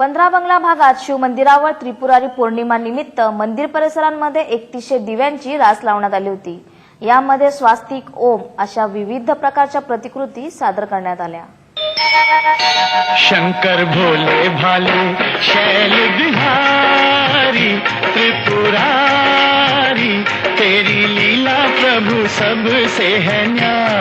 पंधरा बंगला भागात शिवमंदिरावर त्रिपुरारी पौर्णिमा निमित्त मंदिर परिसरांमध्ये एकतीसशे दिव्यांची रास लावण्यात आली होती. यामध्ये स्वास्तिक ओम अशा विविध प्रकारच्या प्रतिकृती सादर करण्यात आल्या. शंकर भोले भाले शैल बिहारी त्रिपुरारी तेरी लीला प्रभु सबसे है न्यारी।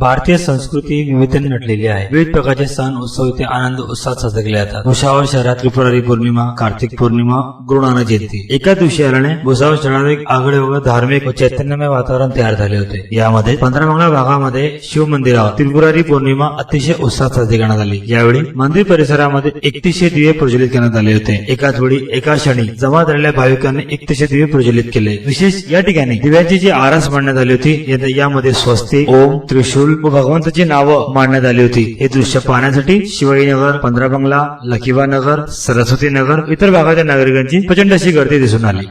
भारतीय संस्कृती विविधतेने नटलेली आहे. विविध प्रकारचे सण उत्सव इथे आनंद उत्साहात साजरे केले जातात भुसावळ शहरात त्रिपुरारी पौर्णिमा कार्तिक पौर्णिमा गुरु नानक जयंती. एका दिवशी आल्याने भुसावळ शहरात एक आगळे वगैरे धार्मिक व चैतन्यमय वातावरण तयार झाले होते. यामध्ये पंधरामंगला भागामध्ये शिव मंदिरावर त्रिपुरारी पौर्णिमा अतिशय उत्साहात साजरी करण्यात आली. यावेळी मंदिर परिसरामध्ये एकतीसशे दिवे प्रज्वलित करण्यात आले होते. एकाच वेळी एका क्षणी जमा झालेल्या भाविकांनी एकतीसशे दिवे प्रज्वलित केले. विशेष या ठिकाणी दिव्यांची जी आरास मांडण्यात आली होती यामध्ये स्वस्ती ओम त्रिशूल व भगवंताची नावं मांडण्यात आली होती. हे दृश्य पाहण्यासाठी शिवाजीनगर पंधरा बंगला लखीबा नगर सरस्वती नगर इतर भागाच्या नागरिकांची प्रचंड अशी गर्दी दिसून आली.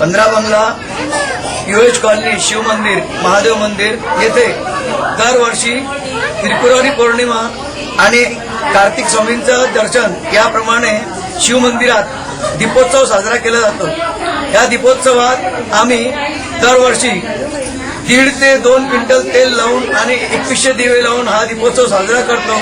पंधरा बंगला युएच कॉलनी शिव मंदिर महादेव मंदिर येथे दरवर्षी त्रिपुरारी पौर्णिमा आणि कार्तिक स्वामींचं दर्शन याप्रमाणे शिव मंदिरात दीपोत्सव साजरा केला जातो. या दीपोत्सवात आम्ही दरवर्षी दीड ते दोन क्विंटल तेल लावून आणि एकवीसशे दिवे लावून हा दीपोत्सव साजरा करतो.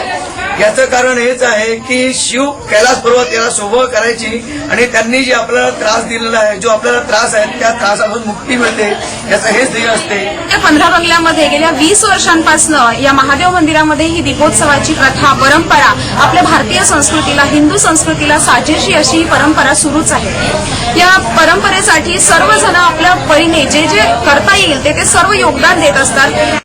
याचं कारण हेच आहे की शिव कैलास पर्वत याला सोबत करायची आणि त्यांनी जे आपल्याला त्रास दिलेला आहे जो आपल्याला त्रास आहे त्या त्रासापासून मुक्ती मिळते याचं हेच ध्येय असते. या पंधरा बंगल्यामध्ये गेल्या वीस वर्षांपासून या महादेव मंदिरामध्ये ही दीपोत्सवाची प्रथा परंपरा आपल्या भारतीय संस्कृतीला हिंदू संस्कृतीला साजेशी अशी ही परंपरा सुरूच आहे. या परंपरे परंपरेसाठी सर्वजण आपल्या परीने जे जे करता येईल ते ते सर्व योगदान देत असतात.